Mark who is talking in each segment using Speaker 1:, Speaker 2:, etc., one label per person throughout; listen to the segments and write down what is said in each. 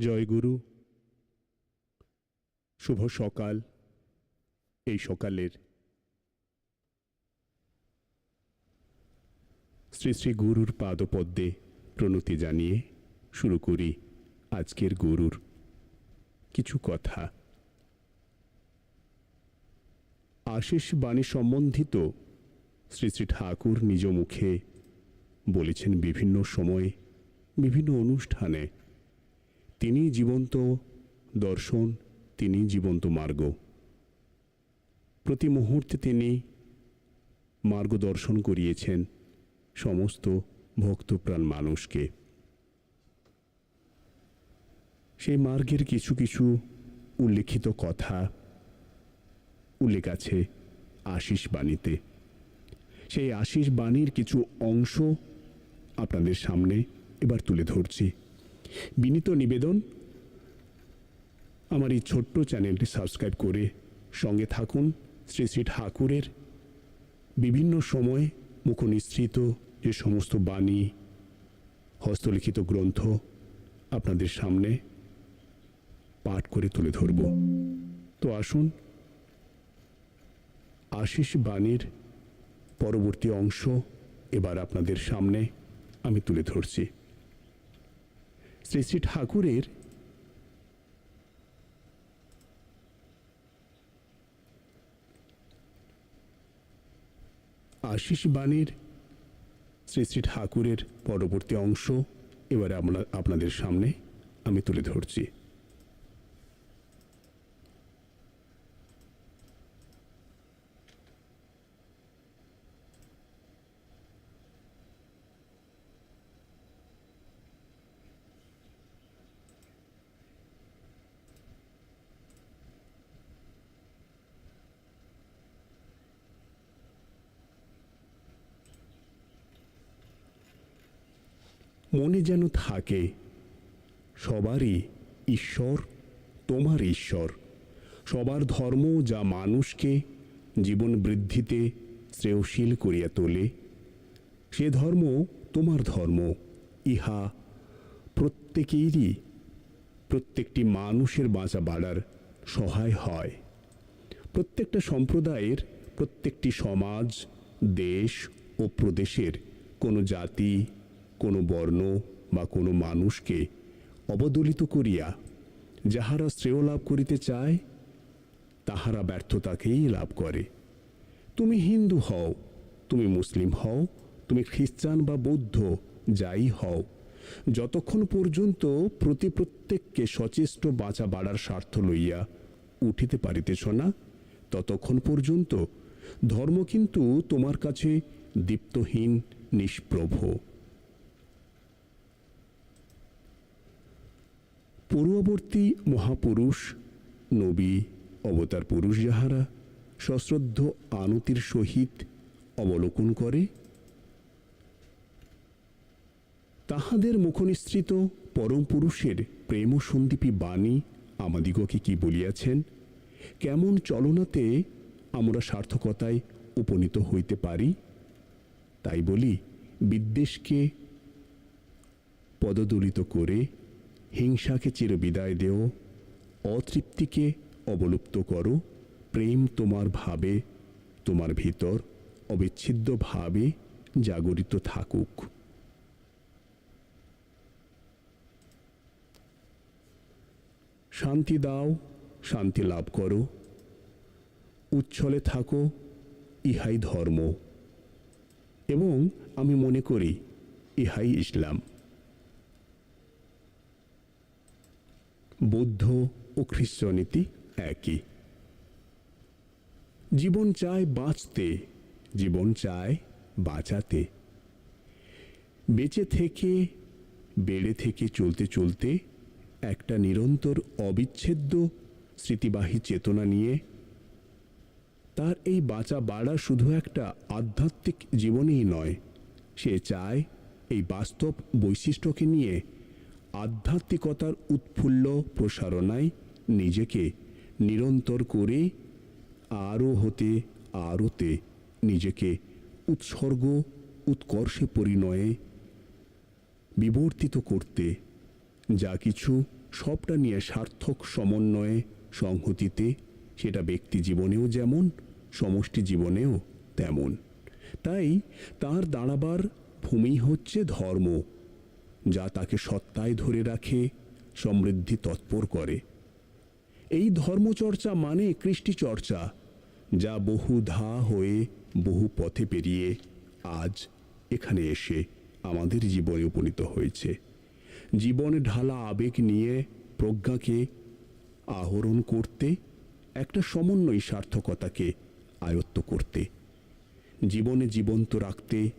Speaker 1: জয় গুরু। শুভ সকাল এই সকালের। শ্রী শ্রী গুরুর পাদপদ্মে প্রণতি জানিয়ে শুরু করি আজকের গুরুর কিছু কথা। আশিস বাণী সম্বন্ধিত শ্রী শ্রী ঠাকুর নিজ মুখে বলেছেন বিভিন্ন সময়ে, বিভিন্ন অনুষ্ঠানে তিনি জীবন্ত দর্শন তিনি জীবন্ত মার্গ। প্রতি মুহূর্তে তিনি মার্গ দর্শন করিয়েছেন সমস্ত ভক্তপ্রাণ মানুষকে। সেই মার্গের কিছু কিছু উল্লেখিত কথা উল্লেখ আছে আশিস বাণীতে। সেই আশিস বাণীর কিছু অংশ আপনাদের সামনে এবার তুলে ধরছি। বিনীত নিবেদন। আমার এই ছোট্ট চ্যানেলটি সাবস্ক্রাইব করে সঙ্গে থাকুন শ্রী শ্রী ঠাকুরের বিভিন্ন সময়ে মুখনিসৃত যে সমস্ত বাণী, হস্তলিখিত গ্রন্থ আপনাদের সামনে পাঠ করে তুলে ধরব। তো আসুন, আশিস বাণীর পরবর্তী অংশ এবার আপনাদের সামনে আমি তুলে ধরছি। শ্রী শ্রী ঠাকুরের আশিস বাণীর শ্রী শ্রী ঠাকুরের পরবর্তী অংশ এবারে আপনাদের সামনে আমি তুলে ধরছি। মনে যেন থাকে, সবারই ঈশ্বর তোমার ঈশ্বর। সবার ধর্ম যা মানুষকে জীবন বৃদ্ধিতে শ্রেয়শীল করিয়া তোলে, সে ধর্ম তোমার ধর্ম। ইহা প্রত্যেকেরই, প্রত্যেকটি মানুষের বাঁচা বাড়ার সহায় হয়। প্রত্যেকটা সম্প্রদায়ের, প্রত্যেকটি সমাজ, দেশ ও প্রদেশের কোনো জাতি কোনো বর্ণ বা কোনো মানুষকে অবদলিত করিয়া যাহারা শ্রেয় লাভ করিতে চায়, তাহারা ব্যর্থতাকেই লাভ করে। তুমি হিন্দু হও, তুমি মুসলিম হও, তুমি খ্রিস্টান বা বৌদ্ধ, যাই হও, যতক্ষণ পর্যন্ত প্রতি প্রত্যেককে সচেষ্ট বাঁচা বাড়ার স্বার্থ লইয়া উঠিতে পারিতেছ না, ততক্ষণ পর্যন্ত ধর্ম কিন্তু তোমার কাছে দীপ্তহীন, নিষ্প্রভ। পূর্ববর্তী মহাপুরুষ, নবী, অবতার পুরুষ যাহারা সশ্রদ্ধ আনতির সহিত অবলোকন করে, তাহাদের মুখনিসৃত পরম পুরুষের প্রেম সন্দীপী বাণী আমাদিগকে কি বলিয়াছেন? কেমন চলনাতে আমরা সার্থকতায় উপনীত হইতে পারি? তাই বলি, বিদ্বেষকে পদদলিত করে হিংসাকে চিরবিদায় দেও, অতৃপ্তিকে অবলুপ্ত করো, প্রেম তোমার ভাবে, তোমার ভিতর অবিচ্ছেদ্য ভাবে জাগরিত থাকুক। শান্তি দাও, শান্তি লাভ করো, উচ্ছলে থাকো, ইহাই ধর্ম। এবং আমি মনে করি, ইহাই ইসলাম। বৌদ্ধ ও খ্রিস্টনীতি একই। জীবন চায় বাঁচতে, জীবন চায় বাঁচাতে। বেঁচে থেকে, বেড়ে থেকে চলতে চলতে একটা নিরন্তর অবিচ্ছেদ্য স্মৃতিবাহী চেতনা নিয়ে তার এই বাঁচা বাড়া শুধু একটা আধ্যাত্মিক জীবনেই নয়, সে চায় এই বাস্তব বৈশিষ্ট্যকে নিয়ে আধ্যাত্মিকতার উৎফুল্ল প্রসারণায় নিজেকে নিরন্তর করে আরও হতে, আরোতে নিজেকে উৎসর্গ, উৎকর্ষে পরিণয়ে বিবর্তিত করতে, যা কিছু সবটা নিয়ে সার্থক সমন্বয়ে সংহতিতে, সেটা ব্যক্তি জীবনেও যেমন, সমষ্টি জীবনেও তেমন। তাই তার দাঁড়াবার ভূমি হচ্ছে ধর্ম। যা তাকে সত্তায় ধরে রাখে, সমৃদ্ধি তৎপর করে। এই ধর্মচর্চা মানে কৃষ্টি চর্চা যা বহু ধা হয়ে বহু পথে পেরিয়ে আজ এখানে এসে আমাদের জীবনে উপনীত হয়েছে। জীবনে ঢালা আবেগ নিয়ে প্রজ্ঞাকে আহরণ করতে, একটা সমন্বয় সার্থকতাকে আয়ত্ত করতে। জীবনে জীবন্ত রাখতে,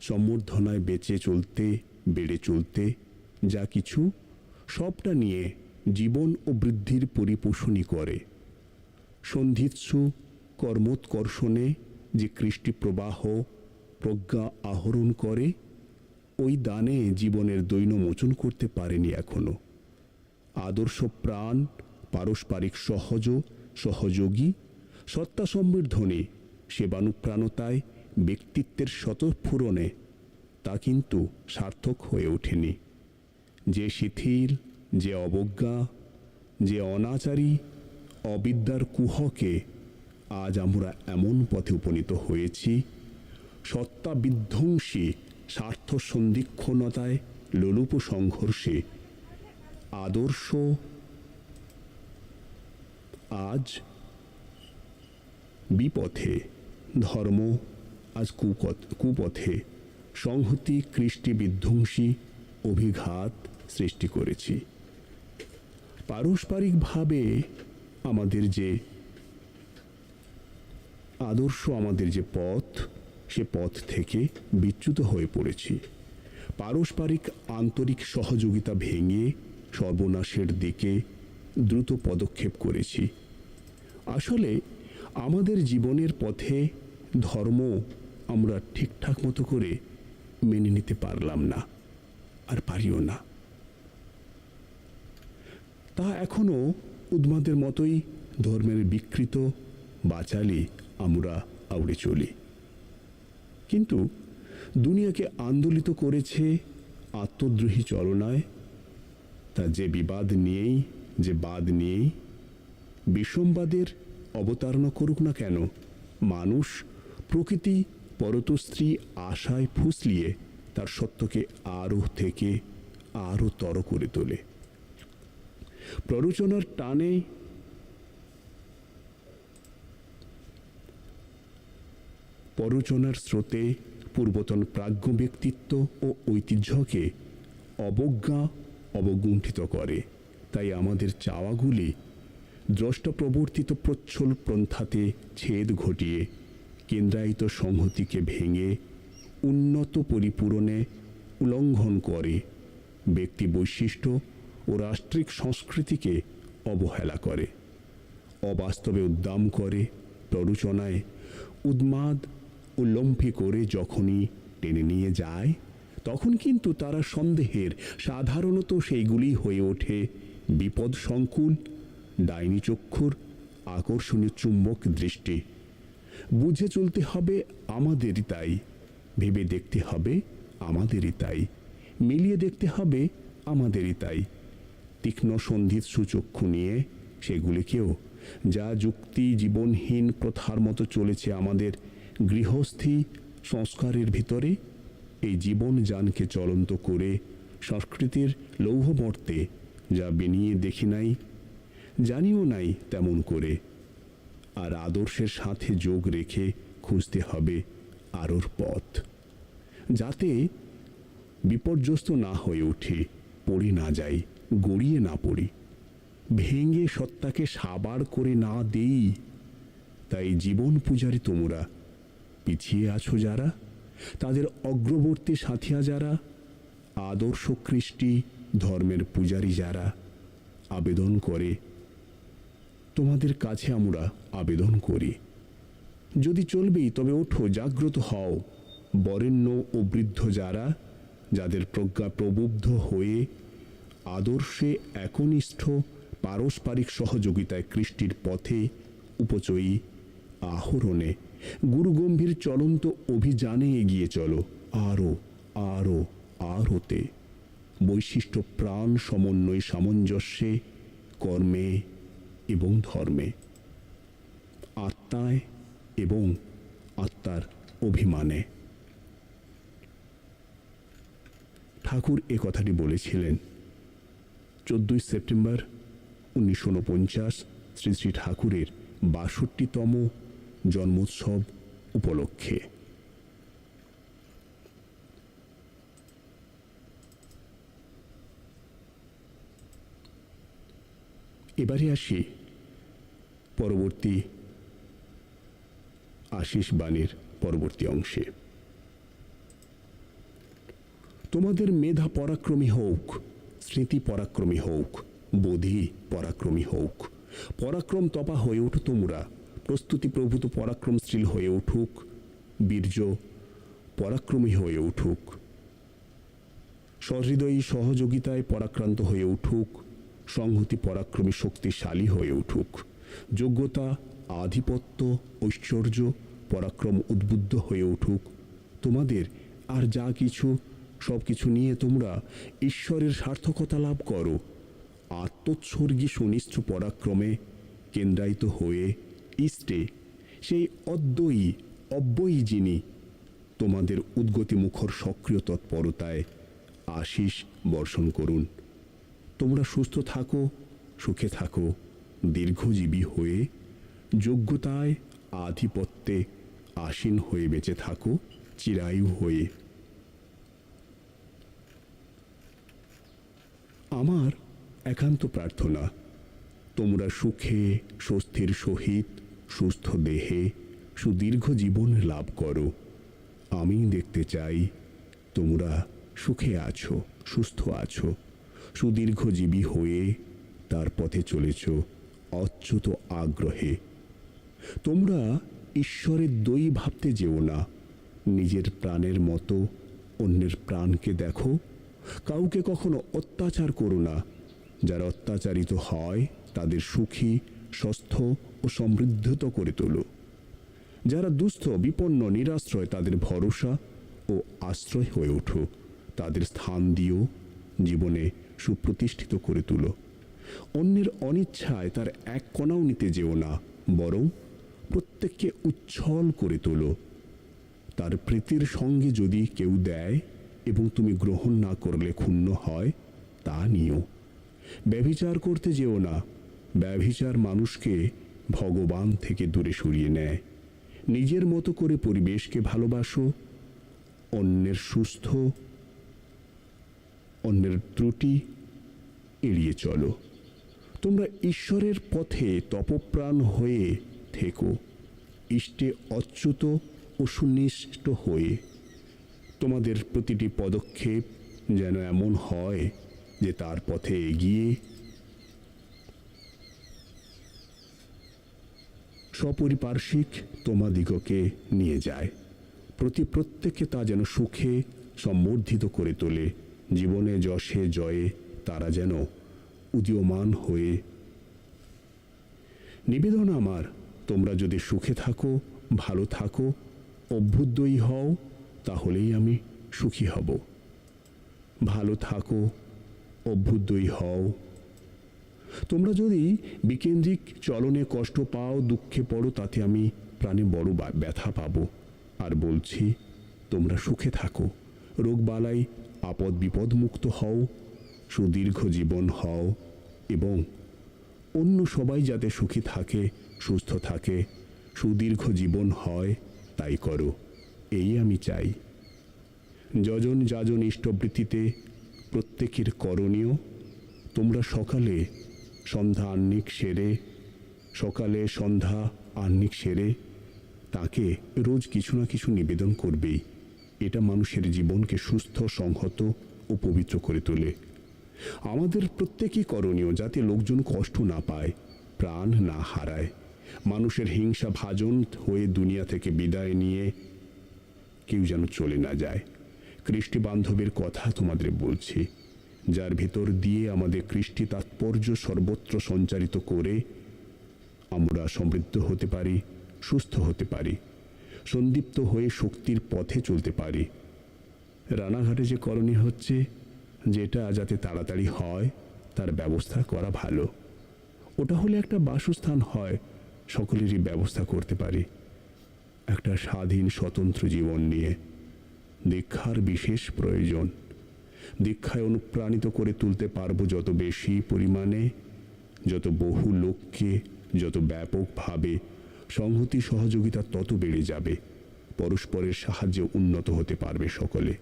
Speaker 1: সম্বর্ধনায় বেঁচে চলতে বেড়ে চলতে, যা কিছু সবটা নিয়ে জীবন ও বৃদ্ধির পরিপোষণই করে। সন্ধিৎসু কর্মোৎকর্ষণে যে কৃষ্টি প্রবাহ প্রজ্ঞা আহরণ করে, ওই দানে জীবনের দৈন মোচন করতে পারেনি এখনও। আদর্শ প্রাণ, পারস্পরিক সহজ, সহযোগী সত্তা সমৃদ্ধনে সেবানুপ্রাণতায় ব্যক্তিত্বের স্বতঃফুরণে তা কিন্তু সার্থক হয়ে ওঠেনি। যে শিথিল, যে অবজ্ঞা, যে অনাচারী, অবিদ্যার কুহকে আজ আমরা এমন পথে উপনীত হয়েছি, সত্তা বিধ্বংসী, স্বার্থ সন্ধিক্ষণতায় লোলুপ সংঘর্ষে। আদর্শ আজ বিপথে, ধর্ম আজ কুপথ, কুপথে। সংহতি, কৃষ্টি বিধ্বংসী অভিঘাত সৃষ্টি করেছি। পারস্পরিকভাবে আমাদের যে আদর্শ, আমাদের যে পথ, সে পথ থেকে বিচ্যুত হয়ে পড়েছি। পারস্পরিক আন্তরিক সহযোগিতা ভেঙে সর্বনাশের দিকে দ্রুত পদক্ষেপ করেছি। আসলে আমাদের জীবনের পথে ধর্ম আমরা ঠিকঠাক মতো করে মেনে নিতে পারলাম না আর পারিও না। তা এখনও উদ্মাদের মতোই ধর্মের বিকৃত বাচালি আমরা আউড়ে চলি। কিন্তু দুনিয়াকে আন্দোলিত করেছে আত্মদ্রোহী চলনায়, তা যে বিবাদ নিয়েই, যে বাদ নিয়েই বিষমবাদের অবতারণা করুক না কেন, মানুষ প্রকৃতি পরতস্ত্রী আশায় ফুসলিয়ে তার সত্যকে আরও থেকে আরও তর করে তোলে। প্ররোচনার টানে পরোচনার স্রোতে পূর্বতন প্রাজ্ঞ ব্যক্তিত্ব ও ঐতিহ্যকে অবজ্ঞা অবগুণ্ঠিত করে। তাই আমাদের চাওয়াগুলি দ্রষ্টপ্রবর্তিত প্রচ্ছল পন্থাতে ছেদ ঘটিয়ে কেন্দ্রায়িত সংহতিকে ভেঙে উন্নত পরিপূরণে উল্লঙ্ঘন করে ব্যক্তি বৈশিষ্ট্য ও রাষ্ট্রিক সংস্কৃতিকে অবহেলা করে, অবাস্তবে উদ্দাম করে, প্ররোচনায় উন্মাদ উল্লম্ফি করে যখনই টেনে নিয়ে যায়, তখন কিন্তু তারা সন্দেহের সাধারণত সেইগুলি হয়ে ওঠে বিপদ সংকুল ডাইনি চক্ষুর আকর্ষণীয় চুম্বক দৃষ্টি। বুঝে চলতে হবে আমাদেরই তাই, ভেবে দেখতে হবে আমাদেরই তাই, মিলিয়ে দেখতে হবে আমাদেরই তাই। তীক্ষ্ণ সন্ধিত সুচক্ষু নিয়ে সেগুলিকেও, যা যুক্তি জীবনহীন প্রথার মতো চলেছে আমাদের গৃহস্থী সংস্কারের ভিতরে, এই জীবন যানকে চলন্ত করে সংস্কৃতির লৌহমর্তে, যা বিনিয়ে দেখি নাই, জানিও নাই তেমন করে। আর আদর্শের সাথে যোগ রেখে খুঁজতে হবে আরোর পথ। যাতে বিপর্যস্ত না হয়ে ওঠে পড়ে না যাই, গড়িয়ে না পড়ি। ভেঙে সত্তাকে সাবার করে না দেই। তাই জীবন পূজারী তোমরা, পিছিয়ে আছো যারা, তাদের অগ্রবর্তী সাথিয়া যারা, আদর্শ কৃষ্টি ধর্মের পূজারী যারা, আবেদন করে তোমাদের কাছে আমরা আবেদন করি। যদি চলবেই তবে ওঠো, জাগ্রত হও। বরেণ্য ও বৃদ্ধ যারা, যাদের প্রজ্ঞা প্রবুদ্ধ হয়ে আদর্শে একনিষ্ঠ, পারস্পরিক সহযোগিতায় কৃষ্টির পথে উপচয়ী আহরণে গুরুগম্ভীর চলন্ত অভিযানে এগিয়ে চলো আরও আরও আরোতে। বৈশিষ্ট্য প্রাণ সমন্বয় সামঞ্জস্যে কর্মে এবং ধর্মে, আত্মায় এবং আত্মার অভিমানে। ঠাকুর এ কথাটি বলেছিলেন। চোদ্দই সেপ্টেম্বর উনিশশো উনপঞ্চাশ শ্রী শ্রী ঠাকুরের বাষট্টিতম জন্মোৎসব উপলক্ষে। এবারে আসি পরবর্তী আশিস বাণীর পরবর্তী অংশে। তোমাদের মেধা পরাক্রমী হোক, স্মৃতি পরাক্রমী হোক, বোধি পরাক্রমী হোক, পরাক্রম তপা হয়ে উঠো তোমরা, প্রস্তুতি প্রভূত পরাক্রমশীল হয়ে উঠুক, বীর্য পরাক্রমী হয়ে উঠুক, সহৃদয়ী সহযোগিতায় পরাক্রান্ত হয়ে উঠুক, সংহতি পরাক্রমী শক্তিশালী হয়ে উঠুক। যোগ্যতা, আধিপত্য, ঐশ্বর্য, পরাক্রম উদ্বুদ্ধ হয়ে উঠুক। তোমাদের আর যা কিছু সব কিছু নিয়ে তোমরা ঈশ্বরের সার্থকতা লাভ করো। আত্মোৎসর্গী সুনিষ্ঠ পরাক্রমে কেন্দ্রায়িত হয়ে ইষ্টে সেই অদ্বয়ী অব্যয়ী যিনি তোমাদের উদ্গতি মুখর সক্রিয় তৎপরতায় আশিস বর্ষণ করুন। তোমরা সুস্থ থাকো, সুখে থাকো। দীর্ঘজীবী হয়ে যোগ্যতায় আধিপত্যে আসীন হয়ে বেঁচে থাকো, চিরায়ু হয়ে। আমার একান্ত প্রার্থনা, তোমরা সুখে, স্বস্তির সহিত, সুস্থ দেহে সুদীর্ঘ জীবন লাভ করো। আমি দেখতে চাই তোমরা সুখে আছো, সুস্থ আছো, সুদীর্ঘজীবী হয়ে তার পথে চলেছ। অচ্যুত আগ্রহে। তোমরা ঈশ্বরের দই ভাবতে যেও না। নিজের প্রাণের মতো অন্যের প্রাণকে দেখো। কাউকে কখনো অত্যাচার করো না। যারা অত্যাচারিত হয়, তাদের সুখী সুস্থ ও সমৃদ্ধত করে তোলো। যারা দুস্থ, বিপন্ন, নিরাশ্রয়, তাদের ভরসা ও আশ্রয় হয়ে ওঠো। তাদের স্থান দিও, জীবনে সুপ্রতিষ্ঠিত করে তুলো। অন্যের অনিচ্ছায় তার এক কণাও নিতে যেও না, বরং প্রত্যেককে উচ্ছল করে তোলো। তার প্রীতির সঙ্গে যদি কেউ দেয় এবং তুমি গ্রহণ না করলে ক্ষুণ্ণ হয়, তা নিও। ব্যভিচার করতে যেও না, ব্যভিচার মানুষকে ভগবান থেকে দূরে সরিয়ে নেয়। নিজের মতো করে পরিবেশকে ভালোবাসো, অন্যের সুস্থ, অন্যের ত্রুটি এড়িয়ে চলো। তোমরা ঈশ্বরের পথে তপপ্রাণ হয়ে থেকো, ইষ্টে অচ্যুত ও সুনিষ্ট হয়ে। তোমাদের প্রতিটি পদক্ষেপ যেন এমন হয় যে তার পথে এগিয়ে। সপরিপার্শ্বিক তোমাদিগকে নিয়ে যায়। প্রতি প্রত্যেককে তা যেন সুখে সম্বর্ধিত করে তোলে। জীবনে যশে জয়ে তারা যেন উদীয়মান হয়ে। নিবেদন আমার, তোমরা যদি সুখে থাকো, ভালো থাকো, অভ্যুদয়ী হও, তাহলেই আমি সুখী হব। ভালো থাকো, অভ্যুদয়ী হও। তোমরা যদি বিকেন্দ্রিক চলনে কষ্ট পাও, দুঃখে পড়ো, তাতে আমি প্রাণে বড় ব্যথা পাবো। আর বলছি, তোমরা সুখে থাকো। রোগবালাই আপদ বিপদ মুক্ত হও সুদীর্ঘ জীবন হও এবং অন্য সবাই যাতে সুখী থাকে, সুস্থ থাকে, সুদীর্ঘ জীবন হয়, তাই করো। এই আমি চাই। যজন যাজন ইষ্টবৃত্তিতে প্রত্যেকের করণীয়, তোমরা সকালে সন্ধ্যা আহ্নিক সেরে, সকালে সন্ধ্যা আহ্নিক সেরে, তাকে রোজ কিছু না কিছু নিবেদন করবেই। এটা মানুষের জীবনকে সুস্থ, সংহত ও পবিত্র করে তোলে। আমাদের প্রত্যেকই করণীয় যাতে লোকজন কষ্ট না পায়, প্রাণ না হারায়। মানুষের হিংসা ভাজন হয়ে দুনিয়া থেকে বিদায় নিয়ে কেউ যেন চলে না যায়। কৃষ্টি বান্ধবের কথা তোমাদের বলছি। যার ভেতর দিয়ে আমাদের কৃষ্টি তাৎপর্য সর্বত্র সঞ্চারিত করে আমরা সমৃদ্ধ হতে পারি, সুস্থ হতে পারি, সন্দীপ্ত হয়ে শক্তির পথে চলতে পারি। রানাঘাটে যে করণীয় হচ্ছে যেটা যাতে তাড়াতাড়ি হয়, তার ব্যবস্থা করা ভালো। ওটা হলে একটা বাসস্থান হয়, সকলেরই ব্যবস্থা করতে পারি। একটা স্বাধীন, স্বতন্ত্র জীবন নিয়ে। দীক্ষার বিশেষ প্রয়োজন। দীক্ষায় অনুপ্রাণিত করে তুলতে পারব যত বেশি পরিমাণে, যত বহু লোককে, যত ব্যাপকভাবে সংহতি সহযোগিতা তত বেড়ে যাবে। পরস্পরের সাহায্যে উন্নত হতে পারবে সকলে।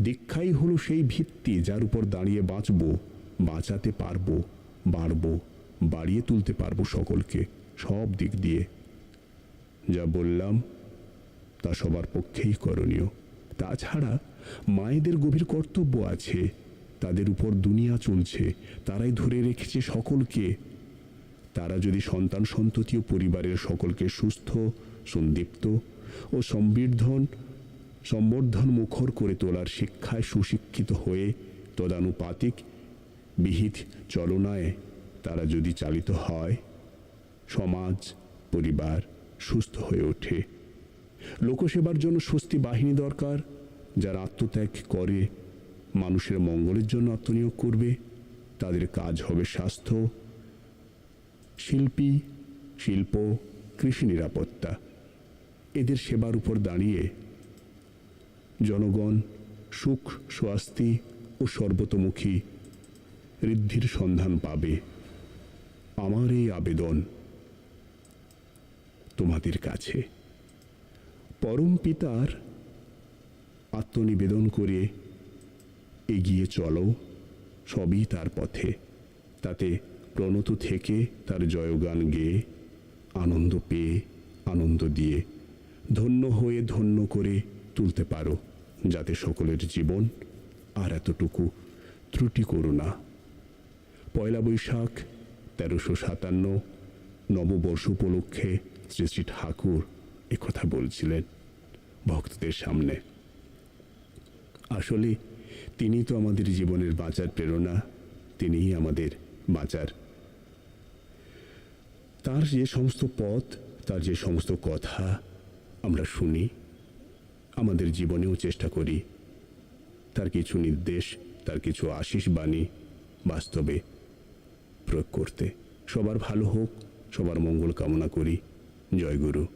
Speaker 1: দীক্ষাই হলো সেই ভিত্তি যার উপর দাঁড়িয়ে বাঁচব, বাঁচাতে পারব, বাড়বো, বাড়িয়ে তুলতে পারব সকলকে, সব দিক দিয়ে। যা বললাম, তা সবার পক্ষেই করণীয়। তাছাড়া মায়েদের গভীর কর্তব্য আছে, তাদের উপর দুনিয়া চলছে, তারাই ধরে রেখেছে সকলকে। তারা যদি সন্তান সন্ততি ও পরিবারের সকলকে সুস্থ, সন্দীপ্ত ও সম্বর্ধন সম্বর্ধন মুখর করে তোলার শিক্ষায় সুশিক্ষিত হয়ে তদানুপাতিক বিহিত চলনায় তারা যদি চালিত হয়, সমাজ, পরিবার সুস্থ হয়ে ওঠে। লোকসেবার জন্য স্বস্তি বাহিনী দরকার, যারা আত্মত্যাগ করে, মানুষের মঙ্গলের জন্য আত্মনিয়োগ করবে। তাদের কাজ হবে স্বাস্থ্য, শিল্পী, শিল্প, কৃষি নিরাপত্তা। এদের সেবার উপর দাঁড়িয়ে জনগণ, সুখ, স্বাস্তি ও সর্বতমুখী ঋদ্ধির সন্ধান পাবে। আমার এই আবেদন তোমাদের কাছে। পরম পিতার আত্মনিবেদন করে এগিয়ে চলো, সবই তার পথে। তাতে প্রণত থেকে তার জয়গান গেয়ে আনন্দ পেয়ে আনন্দ দিয়ে ধন্য হয়ে ধন্য করে তুলতে পারো, যাতে সকলের জীবন আর এতটুকু ত্রুটি করো না। পয়লা বৈশাখ, তেরোশো সাতান্ন, নববর্ষ উপলক্ষে শ্রী শ্রী ঠাকুর একথা বলছিলেন ভক্তদের সামনে। আসলে তিনি তো আমাদের জীবনের বাঁচার প্রেরণা, তিনিই আমাদের বাঁচার। তার যে সমস্ত পথ, তার যে সমস্ত কথা আমরা শুনি আমাদের জীবনেও চেষ্টা করি। তার কিছু নির্দেশ, তার কিছু আশিস বাণী বাস্তবে প্রয়োগ করতে। সবার ভালো হোক, সবার মঙ্গল কামনা করি। জয় গুরু।